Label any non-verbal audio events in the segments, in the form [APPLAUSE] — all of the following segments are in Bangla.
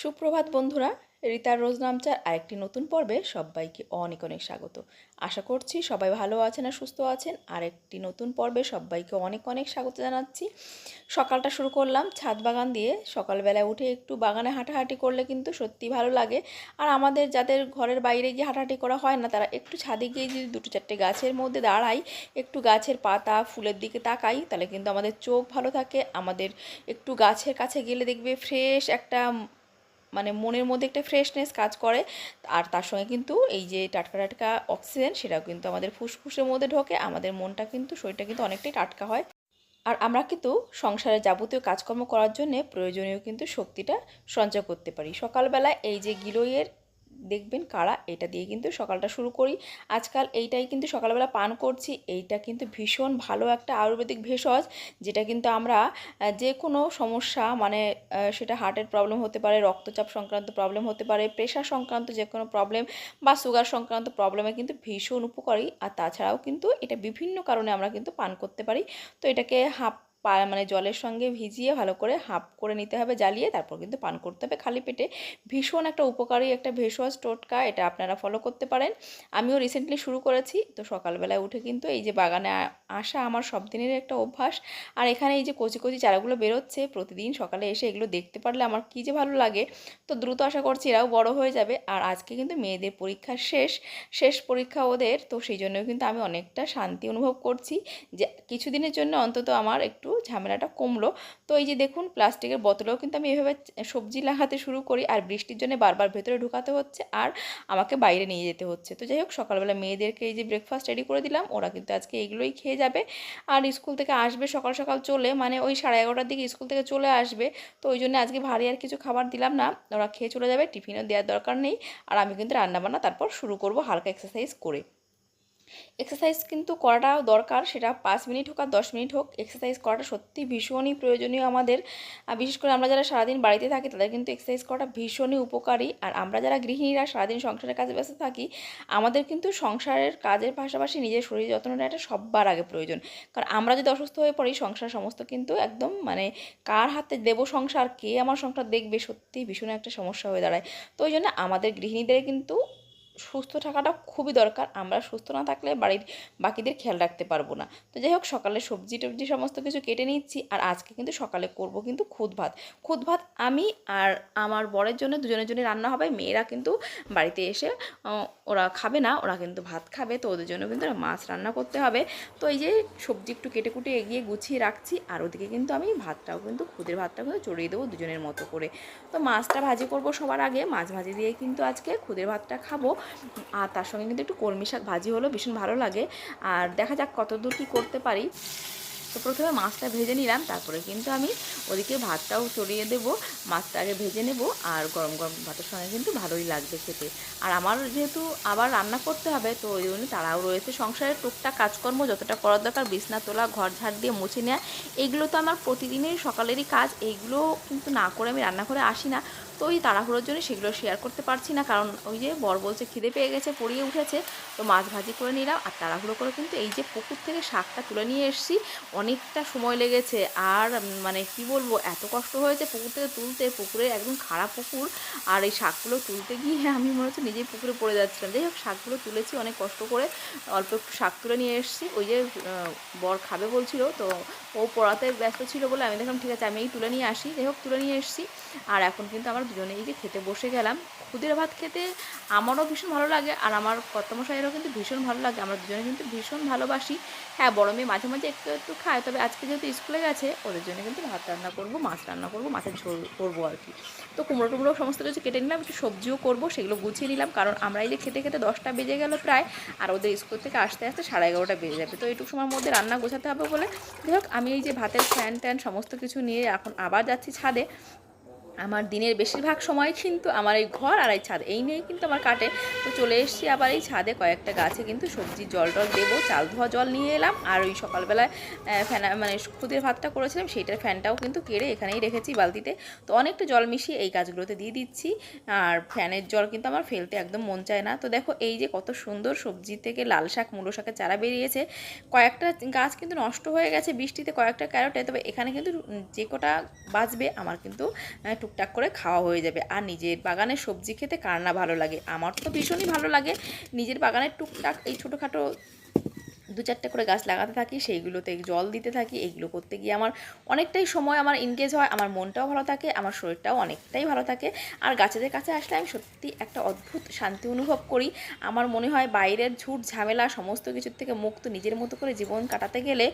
সুপ্রভাত বন্ধুরা, রিতার রোজ নামচার আরেকটি নতুন পর্বে সবাইকে অনেক অনেক স্বাগত। আশা করছি সবাই ভালো আছেন আর সুস্থ আছেন। আরেকটি নতুন পর্বে সবাইকে অনেক অনেক স্বাগত জানাচ্ছি। সকালটা শুরু করলাম ছাদ বাগান দিয়ে। সকালবেলায় উঠে একটু বাগানে হাঁটাহাঁটি করলে কিন্তু সত্যি ভালো লাগে। আর আমাদের যাদের ঘরের বাইরে গিয়ে হাঁটাহাঁটি করা হয় না, তারা একটু ছাদে গিয়ে যদি দুটো চারটে গাছের মধ্যে দাঁড়াই, একটু গাছের পাতা ফুলের দিকে তাকাই, তাহলে কিন্তু আমাদের চোখ ভালো থাকে। আমাদের একটু গাছের কাছে গেলে দেখবে ফ্রেশ একটা মানে মনের মধ্যে একটা ফ্রেশনেস কাজ করে। আর তার সঙ্গে কিন্তু এই যে টাটকা টাটকা অক্সিজেন সেটাও কিন্তু আমাদের ফুসফুসের মধ্যে ঢোকে। আমাদের মনটা কিন্তু, শরীরটা কিন্তু অনেকটাই টাটকা হয়। আর আমরা কিন্তু সংসারে যাবতীয় কাজকর্ম করার জন্য প্রয়োজনীয় কিন্তু শক্তিটা সঞ্চয় করতে পারি। সকালবেলা এই যে গিলোয়ের দেখবেন কারা, এটা দিয়ে কিন্তু সকালটা শুরু করি। আজকাল এইটাই কিন্তু সকালবেলা পান করছি, এইটা কিন্তু ভীষণ ভালো একটা আয়ুর্বেদিক ভেষজ, যেটা কিন্তু আমরা যে কোনো সমস্যা মানে সেটা হার্টের প্রবলেম হতে পারে, রক্তচাপ সংক্রান্ত প্রবলেম হতে পারে প্রেশার সংক্রান্ত যে কোনো প্রবলেম বা সুগার সংক্রান্ত প্রবলেমে কিন্তু ভীষণ উপকারী। আর তাছাড়াও কিন্তু এটা বিভিন্ন কারণে আমরা কিন্তু পান করতে পারি। তো এটাকে হাফ মানে জলের সঙ্গে ভিজিয়ে ভালো করে হাফ করে নিতে হবে, জ্বালিয়ে তারপর কিন্তু পান করতে হবে খালি পেটে। ভীষণ একটা উপকারী একটা ভেষজ টোটকা, এটা আপনারা ফলো করতে পারেন। আমিও রিসেন্টলি শুরু করেছি, তো সকালবেলায় উঠে কিন্তু এই যে বাগানে আসা আমার সব দিনের একটা অভ্যাস। আর এখানে এই যে কচি কচি চারাগুলো বেরোচ্ছে, প্রতিদিন সকালে এসে এগুলো দেখতে পারলে আমার কী যে ভালো লাগে। তো দ্রুত আশা করছি এরাও বড় হয়ে যাবে। আর আজকে কিন্তু মেয়েদের পরীক্ষা শেষ শেষ পরীক্ষা ওদের, তো সেই জন্য কিন্তু আমি অনেকটা শান্তি অনুভব করছি। যে কিছুদিনের জন্য অন্তত আমার একটু একটু ঝামেলাটা কমলো। তো এই যে দেখুন, প্লাস্টিকের বোতলেও কিন্তু আমি এভাবে সবজি লাগাতে শুরু করি আর বৃষ্টির জন্য বারবার ভেতরে ঢুকাতে হচ্ছে আর আমাকে বাইরে নিয়ে যেতে হচ্ছে। তো যাই হোক, সকালবেলা মেয়েদেরকে এই যে ব্রেকফাস্ট রেডি করে দিলাম, ওরা কিন্তু আজকে এইগুলোই খেয়ে যাবে। আর স্কুল থেকে আসবে সকাল সকাল চলে মানে ওই সাড়ে এগারোটার দিকে স্কুল থেকে চলে আসবে। তো ওই জন্য আজকে ভারী আর কিছু খাবার দিলাম না। ওরা খেয়ে চলে যাবে, টিফিনও দেওয়ার দরকার নেই। আর আমি কিন্তু রান্নাবান্না তারপর শুরু করব হালকা এক্সারসাইজ করে। এক্সারসাইজ কিন্তু করাটাও দরকার, সেটা পাঁচ মিনিট হোক আর দশ মিনিট হোক। এক্সারসাইজ করাটা সত্যি ভীষণই প্রয়োজনীয় আমাদের। বিশেষ করে আমরা যারা সারাদিন বাড়িতে থাকি, তাদের কিন্তু এক্সারসাইজ করাটা ভীষণই উপকারী। আর আমরা যারা গৃহিণীরা সারাদিন সংসারের কাজে ব্যস্ত থাকি, আমাদের কিন্তু সংসারের কাজের পাশাপাশি নিজের শরীর যত্ন নেওয়াটা সববার আগে প্রয়োজন। কারণ আমরা যদি অসুস্থ হয়ে পড়ি, সংসার সমস্ত কিন্তু একদম মানে কার হাতে দেবো সংসার, কে আমার সংসার দেখবে? সত্যি ভীষণ একটা সমস্যা হয়ে দাঁড়ায়। তো ওই জন্য আমাদের গৃহিণীদের কিন্তু সুস্থ থাকাটা খুবই দরকার। আমরা সুস্থ না থাকলে বাড়ির বাকিদের খেয়াল রাখতে পারব না। তো যাই হোক, সকালে সবজি টবজি সমস্ত কিছু কেটে নিচ্ছি আর আজকে কিন্তু সকালে করব কিন্তু খুদ ভাত। খুদ ভাত আমি আর আমার বরের জন্য দুজনের জন্য রান্না হবে। মেয়েরা কিন্তু বাড়িতে এসে ওরা খাবে না, ওরা কিন্তু ভাত খাবে। তো ওদের জন্য কিন্তু মাছ রান্না করতে হবে। তো এই যে সবজি একটু কেটে কুটে এগিয়ে গুছিয়ে রাখছি আর ওদিকে কিন্তু আমি ভাতটাও কিন্তু, খুদের ভাতটাও কিন্তু চড়িয়ে দেবো দুজনের মতো করে। তো মাছটা ভাজি করব সবার আগে। মাছ ভাজি দিয়ে কিন্তু আজকে খুদের ভাতটা খাব। আর তার সঙ্গে কিন্তু একটু কলমি শাক ভাজি হলো ভীষণ ভালো লাগে। আর দেখা যাক কতদূর কী করতে পারি। তো প্রথমে মাছটা ভেজে নিলাম, তারপরে কিন্তু আমি ওদিকে ভাতটাও চড়িয়ে দেব, মাছটা আগে ভেজে নেব আর গরম গরম ভাতের সঙ্গে কিন্তু ভালোই লাগবে খেতে। আর আমার যেহেতু আবার রান্না করতে হবে, তো ওই জন্য তারাও রয়েছে। সংসারের টুকটাক কাজকর্ম যতটা করার দরকার, বিছনা তোলা, ঘর ঝাড় দিয়ে মুছে নেওয়া এইগুলো তো আমার প্রতিদিনের সকালেরই কাজ এইগুলো কিন্তু না করে আমি রান্না করে আসি না। তো ওই তাড়াহুড়োর জন্য সেগুলো শেয়ার করতে পারছি না, কারণ ওই যে বর বলছে খিদে পেয়ে গেছে, পড়িয়ে উঠেছে, তো মাছ ভাজি করে নিলাম। আর তাড়াহুড়ো করে কিন্তু এই যে পুকুর থেকে শাকটা তুলে নিয়ে এসেছি অনেকটা সময় লেগেছে। আর মানে কি বলব, এত কষ্ট হয়েছে পুকুর থেকে তুলতে। পুকুরে একদম খারাপ পুকুর। আর এই শাকগুলো তুলতে গিয়ে [LAUGHS] আমি মনে হচ্ছে নিজেই পুকুরে পড়ে যাচ্ছিলাম। যাই হোক, শাকগুলো তুলেছি অনেক কষ্ট করে। অল্প একটু শাক তুলে নিয়ে এসেছি। ওই যে বর খাবে বলছিল, তো ও পড়াতে ব্যস্ত ছিল বলে আমি দেখলাম, ঠিক আছে, আমি এই তুলে নিয়ে আসি। যাই হোক, তুলে নিয়ে এসেছি। আর এখন কিন্তু আমার দুজনে এই যে খেতে বসে গেলাম। খুদের ভাত খেতে আমারও ভীষণ ভালো লাগে আর আমার কর্তমশাইয়েরও কিন্তু ভীষণ ভালো লাগে। আমরা দুজনে কিন্তু ভীষণ ভালোবাসি। হ্যাঁ বড় মেয়ে মাঝে মাঝে একটু একটু খায়, তবে আজকে যেহেতু স্কুলে গেছে, ওদের জন্য কিন্তু ভাত রান্না করব, মাছ রান্না করব, মাছের ঝোল করব আর কি। তো কুমড়ো টুমড়ো সমস্ত কিছু কেটে নিলাম, একটু সবজিও করব, সেগুলো গুছিয়ে নিলাম, কারণ আমরা এই যে খেতে খেতে দশটা বেজে গেল প্রায়, আর ওদের স্কুল থেকে আসতে আসতে সাড়ে এগারোটা বেজে যাবে। তো এইটুকু সময়ের মধ্যে রান্না গোছাতে হবে বলে। যাই হোক, আমি এই যে ভাতের ফ্যান ট্যান সমস্ত কিছু নিয়ে এখন আবার যাচ্ছি ছাদে। আমার দিনের বেশিরভাগ সময় কিন্তু আমার এই ঘর আর এই ছাদ, এই নিয়েই কিন্তু আমার কাটে। তো চলে এসেছি আবার এই ছাদে কয়েকটা গাছে কিন্তু সবজি, জল টল দেবো, চাল ধোয়া জল নিয়ে এলাম। আর ওই সকালবেলায় ফ্যান মানে খুদের ভাতটা করেছিলাম, সেইটার ফ্যানটাও কিন্তু কেড়ে এখানেই রেখেছি বালতিতে। তো অনেকটা জল মিশিয়ে এই গাছগুলোতে দিয়ে দিচ্ছি। আর ফ্যানের জল কিন্তু আমার ফেলতে একদম মন চায় না। তো দেখো এই যে কত সুন্দর সবজি থেকে লাল শাক, মূলো শাকের চারা বেরিয়েছে। কয়েকটা গাছ কিন্তু নষ্ট হয়ে গেছে, বৃষ্টিতে কয়েকটা ক্যারোটে, তবে এখানে কিন্তু যে কটা বাঁচবে, আমার কিন্তু টুকটাক করে খাওয়া হয়ে যাবে। আর নিজের বাগানের সবজি খেতে কার না ভালো লাগে? আমার তো ভীষণই ভালো লাগে। নিজের বাগানের টুকটাক এই ছোটোখাটো দু চারটে করে গাছ লাগাতে থাকি, সেইগুলোতে জল দিতে থাকি এইগুলো করতে গিয়ে আমার অনেকটাই সময় আমার ইনগেজ হয়, আমার মনটাও ভালো থাকে, আমার শরীরটাও অনেকটাই ভালো থাকে। আর গাছেদের কাছে আসলে আমি সত্যি একটা অদ্ভুত শান্তি অনুভব করি। আমার মনে হয় বাইরের ঝুট ঝামেলা সমস্ত কিছুর থেকে মুক্ত নিজের মতো করে জীবন কাটাতে গেলে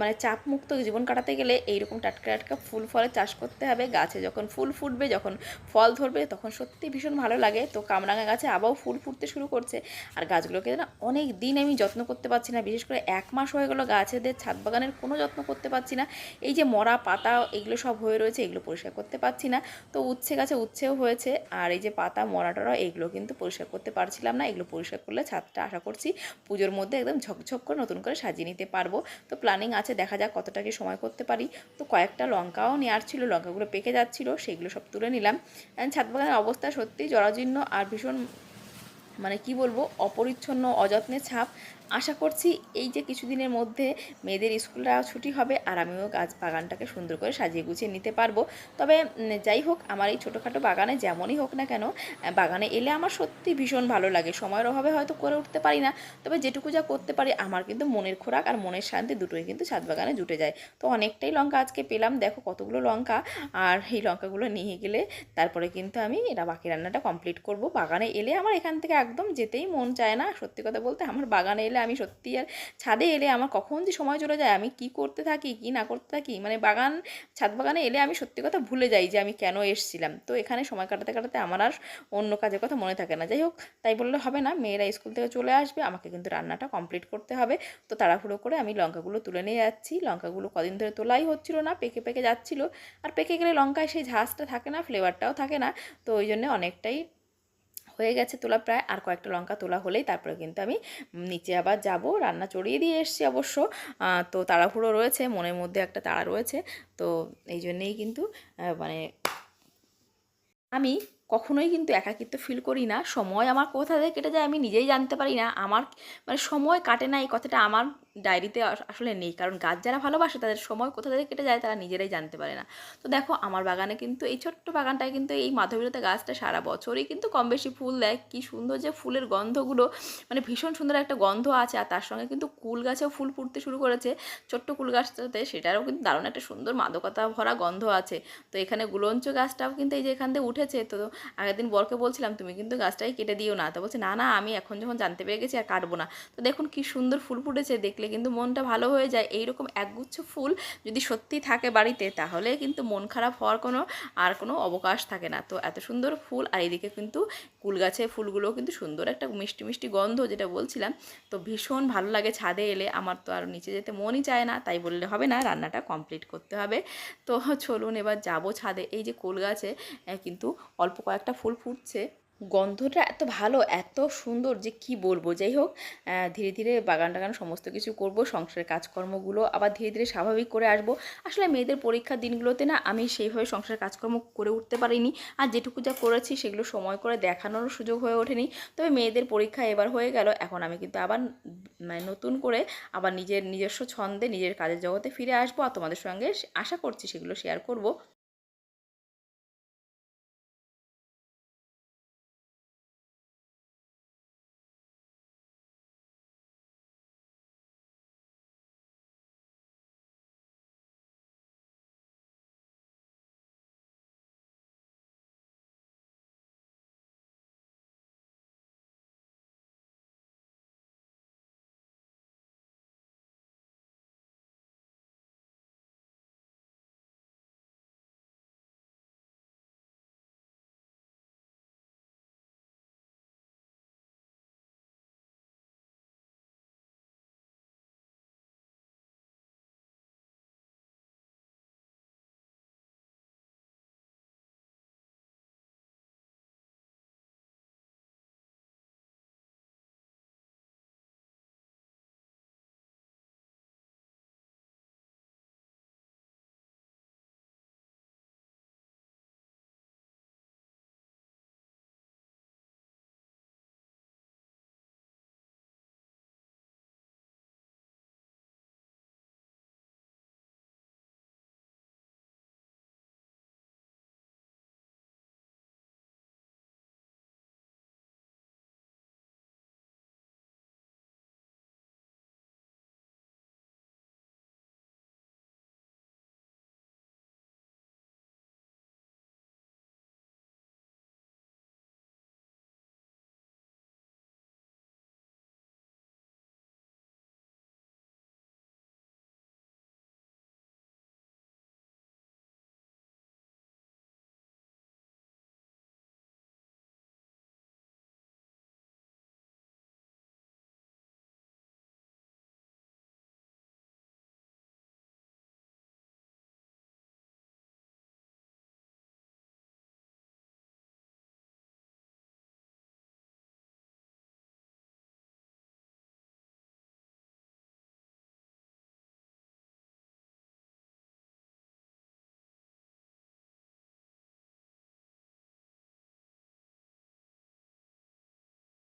মানে চাপ মুক্ত জীবন কাটাতে গেলে এইরকম টাটকা টাটকা ফুল ফলের চাষ করতে হবে। গাছে যখন ফুল ফুটবে, যখন ফল ধরবে, তখন সত্যি ভীষণ ভালো লাগে। তো কামরাঙা গাছে আবারও ফুল ফুটতে শুরু করছে। আর গাছগুলোকে না অনেক দিন আমি যত্ন করতে পারছি না বিশেষ করে এক মাস হয়ে গেলো গাছেদের ছাদ বাগানের কোনো যত্ন করতে পারছি না। এই যে মরা পাতা, এগুলো সব হয়ে রয়েছে, এগুলো পরিষ্কার করতে পারছি না। তো উচ্ছে গাছে উচ্ছেও হয়েছে, আর এই যে পাতা মরা টরা এগুলো কিন্তু পরিষ্কার করতে পারছিলাম না। এগুলো পরিষ্কার করলে ছাদটা আশা করছি পুজোর মধ্যে একদম ঝকঝক করে নতুন করে সাজিয়ে নিতে পারব। তো প্ল্যানিং আছে, দেখা যাক কতটা কি সময় করতে পারি। তো কয়েকটা লঙ্কাও নেওয়ার ছিল, লঙ্কাগুলো পেকে যাচ্ছিল, সেগুলো সব তুলে নিলাম। ছাদ বাগানের অবস্থা সত্যিই জরাজীর্ণ আর ভীষণ মানে কি বলব, অপরিচ্ছন্ন, অযত্নের ছাপ। আশা করছি এই যে কিছুদিনের মধ্যে মেয়েদের স্কুলটা ছুটি হবে আর আমিও গাছ বাগানটাকে সুন্দর করে সাজিয়ে গুছিয়ে নিতে পারব। তবে যাই হোক, আমার এই ছোটোখাটো বাগানে যেমনই হোক না কেন বাগানে এলে আমার সত্যি ভীষণ ভালো লাগে। সময়ের অভাবে হয়তো করে উঠতে পারি না, তবে যেটুকু যা করতে পারি, আমার কিন্তু মনের খোরাক আর মনের শান্তি দুটোই কিন্তু ছাদ বাগানে জুটে যায়। তো অনেকটাই লঙ্কা আজকে পেলাম। দেখো কতগুলো লঙ্কা, আর এই লঙ্কাগুলো নিয়ে গেলে তারপরে কিন্তু আমি এটা বাকি রান্নাটা কমপ্লিট করব। বাগানে এলে আমার এখান থেকে একদম যেতেই মন চায় না। সত্যি কথা বলতে আমার বাগানে এলে আমি সত্যি আর ছাদে এলে আমার কখন যে সময় চলে যায়, আমি কি করতে থাকি, কি না করতে থাকি মানে বাগান, ছাদ বাগানে এলে আমি সত্যি কথা ভুলে যাই যে আমি কেন এসেছিলাম। তো এখানে সময় কাটাতে কাটাতে আমার আর অন্য কাজের কথা মনে থাকে না। যাই হোক তাই বললে হবে না, মেয়েরা স্কুল থেকে চলে আসবে, আমাকে কিন্তু রান্নাটা কমপ্লিট করতে হবে। তো তাড়াহুড়ো করে আমি লঙ্কাগুলো তুলে নিয়ে যাচ্ছি। লঙ্কাগুলো কদিন ধরে তোলাই হচ্ছিল না, পেকে পেকে যাচ্ছিল। আর পেকে গেলে লঙ্কায় সেই ঝাঁজটা থাকে না ফ্লেভারটাও থাকে না। তো ওই জন্য অনেকটাই হয়ে গেছে তোলা প্রায়, আর কয়েকটা লঙ্কা তোলা হলেই তারপরে কিন্তু আমি নিচে আবার যাব। রান্না চড়িয়ে দিয়ে এসেছি অবশ্য। তো তাড়াহুড়ো রয়েছে, মনের মধ্যে একটা তাড়া রয়েছে। তো এই জন্যেই কিন্তু মানে আমি কখনোই কিন্তু একাকিত্ব ফিল করি না। সময় আমার কোথা থেকে কেটে যায় আমি নিজেই জানতে পারি না। আমার মানে সময় কাটে না, এই কথাটা আমার ডায়েরিতে আস- আসলে নেই। কারণ গাছ যারা ভালোবাসে, তাদের সময় কোথা থেকে কেটে যায়, তারা নিজেরাই জানতে পারে না। তো দেখো, আমার বাগানে কিন্তু, এই ছোট্ট বাগানটায় কিন্তু এই মাধবীলতা গাছটা সারা বছরই কিন্তু কম বেশি ফুল দেয়। কি সুন্দর যে ফুলের গন্ধগুলো মানে ভীষণ সুন্দর একটা গন্ধ আছে। আর তার সঙ্গে কিন্তু কুল গাছেও ফুল ফুটতে শুরু করেছে। ছোট্ট কুল গাছটাতে সেটারও কিন্তু দারুণ একটা সুন্দর মাদকতা ভরা গন্ধ আছে। তো এখানে গুলঞ্চ গাছটাও কিন্তু এই যে এখান থেকে উঠেছে। তো আগের দিন বরকে বলছিলাম, তুমি কিন্তু গাছটাই কেটে দিও না। তো বলছে, না না, আমি এখন যখন জানতে পেরে গেছি আর কাটবো না। তো দেখুন কি সুন্দর ফুল ফুটেছে। দেখলে কিন্তু মনটা ভালো হয়ে যায়। এইরকম একগুচ্ছ ফুল যদি সত্যি থাকে বাড়িতে, তাহলে কিন্তু মন খারাপ হওয়ার কোনো, আর কোনো অবকাশ থাকে না। তো এত সুন্দর ফুল, আর এদিকে কিন্তু কুল গাছে ফুলগুলো কিন্তু সুন্দর একটা মিষ্টি মিষ্টি গন্ধ, যেটা বলছিলাম। তো ভীষণ ভালো লাগে ছাদে এলে। আমার তো আর নিচে যেতে মনই চায় না, তাই বললে হবে না, রান্নাটা কমপ্লিট করতে হবে। তো চলুন এবার যাব ছাদে। এই যে কুল গাছে কিন্তু অল্প কয়েকটা ফুল ফুটছে। গন্ধটা এত ভালো, এত সুন্দর যে কি বলব? যাই হোক ধীরে ধীরে বাগান টাগান সমস্ত কিছু করব, সংসারের কাজকর্মগুলো আবার ধীরে ধীরে স্বাভাবিক করে আসব। আসলে মেয়েদের পরীক্ষার দিনগুলোতে না আমি সেইভাবে সংসারের কাজকর্ম করে উঠতে পারিনি। আর যেটুকু যা করেছি সেগুলো সময় করে দেখানোর সুযোগ হয়ে ওঠেনি। তবে মেয়েদের পরীক্ষা এবার হয়ে গেল, এখন আমি কিন্তু আবার মানে নতুন করে আবার নিজের নিজস্ব ছন্দে নিজের কাজের জগতে ফিরে আসব। আর তোমাদের সঙ্গে আশা করছি সেগুলো শেয়ার করব।